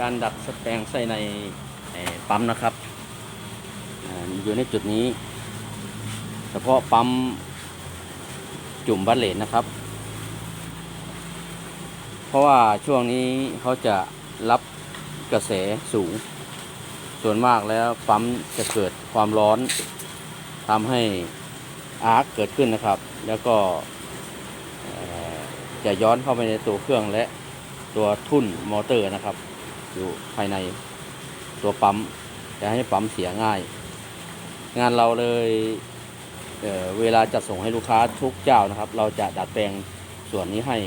การดัดสแปงใส่ในปั๊มนะครับอยู่ในจุดนี้ เฉพาะปั๊มจุ่มบัตเลนนะครับ เพราะว่าช่วงนี้เขาจะรับกระแสสูง ส่วนมากแล้วปั๊มจะเกิดความร้อนทำให้อาร์คเกิดขึ้นนะครับ แล้วก็จะย้อนเข้าไปในตัวเครื่องและตัวทุ่นมอเตอร์นะครับ อยู่ภายในตัวปั๊มจะให้ปั๊มเสียง่าย งานเราเลยเเวลาจะส่งให้ลูกค้าทุกเจ้านะครับ เราจะดัดแปลงส่วนนี้ให้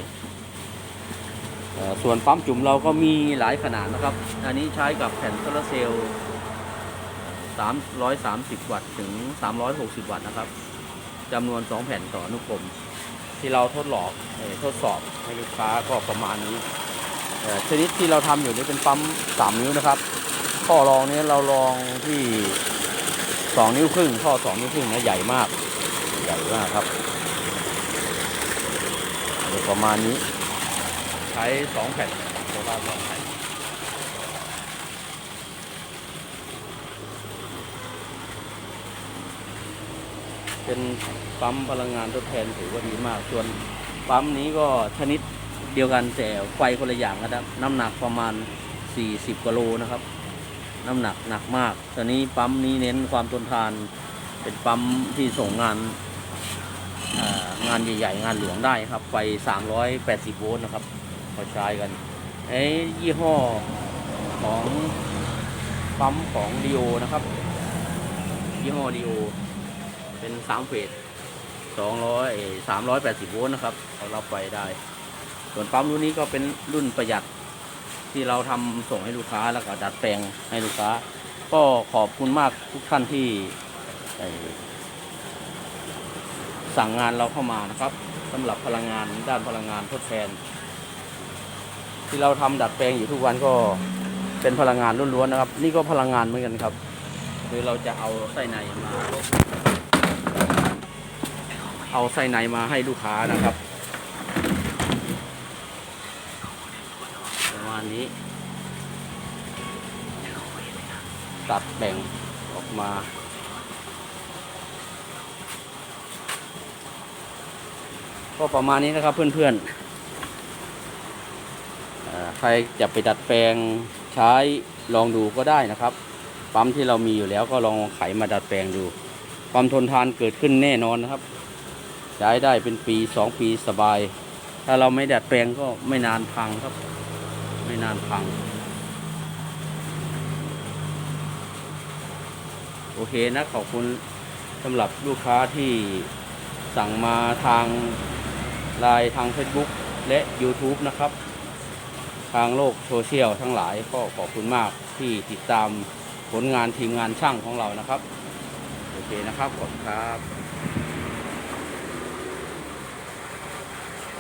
ส่วนปั๊มจุ่มเราก็มีหลายขนาดนะครับ อันนี้ใช้กับแผ่นโซลาร์เซลล์330 วัตต์ถึง 360 วัตต์นะครับจำนวน 2 แผ่นต่ออนุกรมที่เราทดลองอทดสอบให้ลูกค้าก็ประมาณนี้ ชนิดที่เราทำอยู่นี่เป็นปั๊ม3 นิ้วนะครับข้อรองนี้เราลองที่ 2 นิ้วครึ่งข้อ2 นิ้วครึ่งนะใหญ่มาก ใหญ่มากครับเดี๋ยวประมาณนี้ ใช้2แผ่นโซล่าร์สองแผ่นเป็นปั๊มพลังงานทดแทนถือว่าดีมาก ส่วนปั๊มนี้ก็ชนิด เดียวกันแต่ไฟคนละอย่างนะครับ น้ำหนักประมาณ 40กิโลนะครับ น้ำหนักหนักมากตอนนี้ปั๊มนี้เน้นความทนทาน เป็นปั๊มที่ส่งงานางานใหญ่ๆ งานหลวงได้ครับ ไฟ 380 โวลต์นะครับเขาใช้กันไอ้ยี่ห้อของปั๊มของดีโอนะครับ ยี่ห้อดีโอเป็นสามเฟสสองร้อยสามร้อยแปดสิบโวลต์นะครับเรารับไฟได้ ส่วนปั๊มรุ่นนี้ก็เป็นรุ่นประหยัดที่เราทำส่งให้ลูกค้าแล้วก็ดัดแปลงให้ลูกค้า ก็ขอบคุณมากทุกท่านที่สั่งงานเราเข้ามานะครับสำหรับพลังงานด้านพลังงานทดแทน ที่เราทำดัดแปลงอยู่ทุกวันก็เป็นพลังงานล้วนๆนะครับ นี่ก็พลังงานเหมือนกันครับคือเราจะเอาไส้ในมา เอาไส้ในมาให้ลูกค้านะครับ ประมา ณนี้ ตัดแบ่งออกมา ก็ประมาณนี้นะครับเพื่อนๆเอ่อใครจะไปดัดแปลงใช้ลองดูก็ได้นะครับ ปั๊มที่เรามีอยู่แล้วก็ลองไขมาดัดแปลงดู ความทนทานเกิดขึ้นแน่นอนนะครับ ใช้ได้เป็นปีสองปีสบาย ถ้าเราไม่ดัดแปลงก็ไม่นานพังครับ ไม่นานพัง โอเคนะ ขอบคุณสำหรับลูกค้าที่สั่งมาทางไลน์ทาง Facebook และ YouTube นะครับ ทางโลกโซเชียลทั้งหลายก็ขอบคุณมากที่ติดตามผลงานทีมงานช่างของเรานะครับ โอเคนะครับ ขอบคุณครับ